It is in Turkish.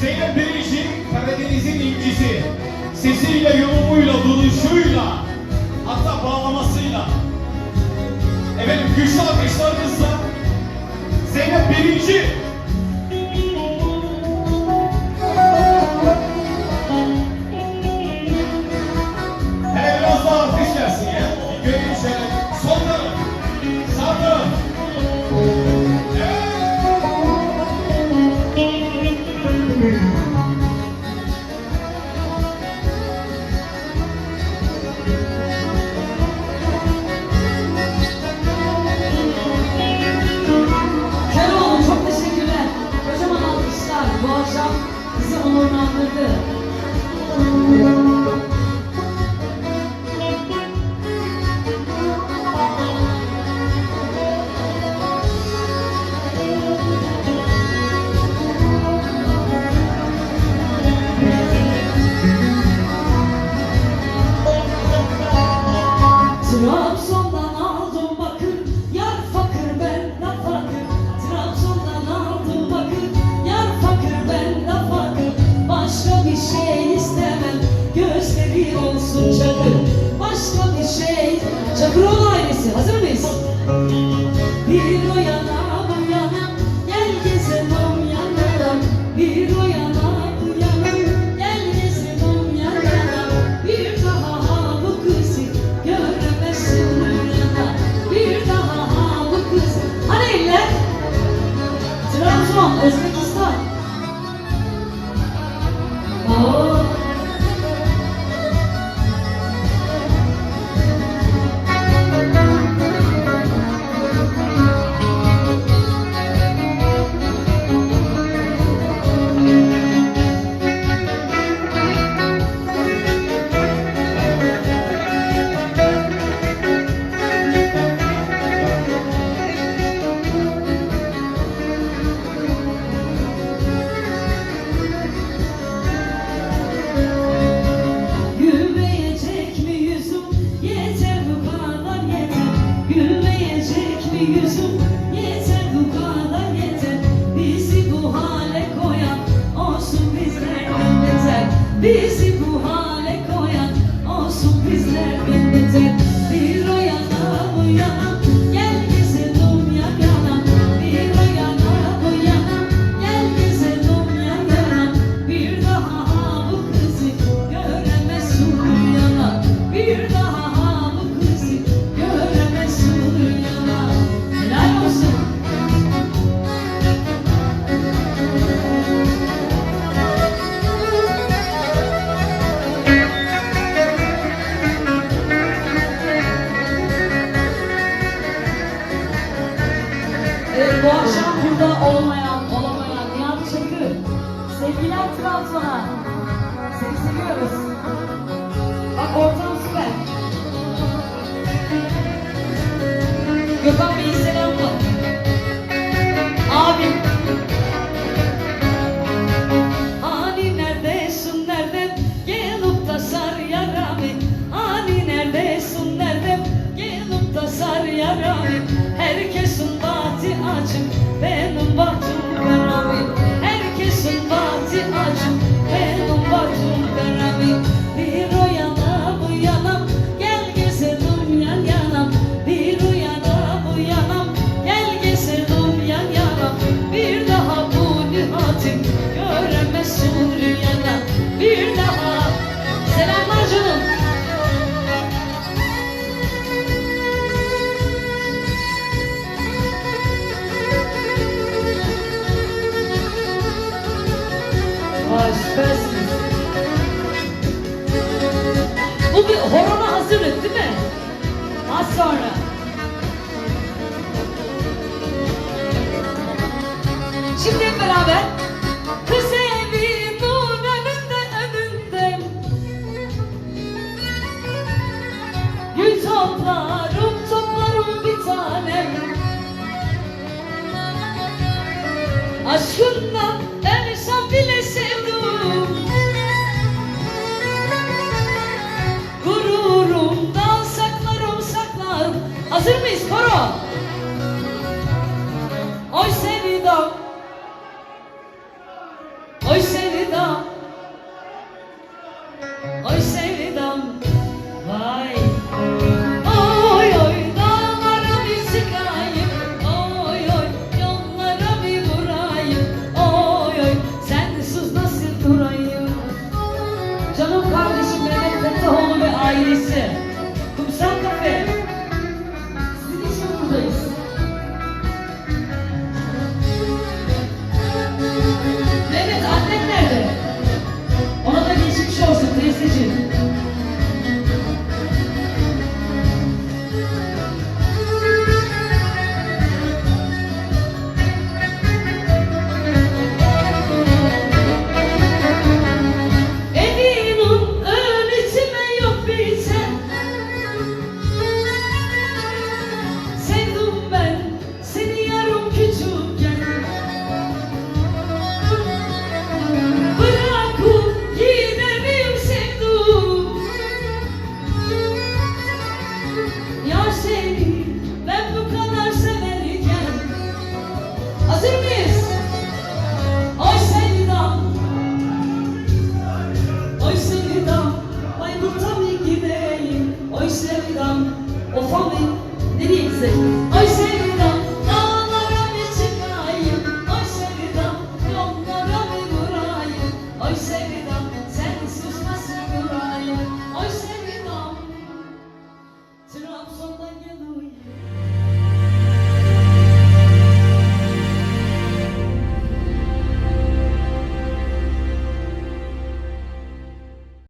Zeynep Deriş'in Karadeniz'in incisi. Sesiyle, yorumuyla, duruşuyla, hatta bağlamasıyla. Efendim güçlü alkışlarınız Ховаюся. This is Ee, bu akşam burada olmayan, olamayan Nihat Çakır. Sevgiler Trabzon'a. Seni seviyoruz. Bak ortam süper. Gökhan Bu bir horona hazırız değil mi? Az sonra. Şimdi hep beraber. Kız evi nur önünde önünde. Gül toplarım toplarım bir tanem. Aşkın Hazır mıyız? Koro? Oy sevda Oy sevda Oy sevdam Vay. Oy oy dağlara bir çıkayım. Oy oy bir vurayım Oy oy sensiz nasıl durayım? Canım kardeşim Mehmet Fetahoğlu ve ailesi. music.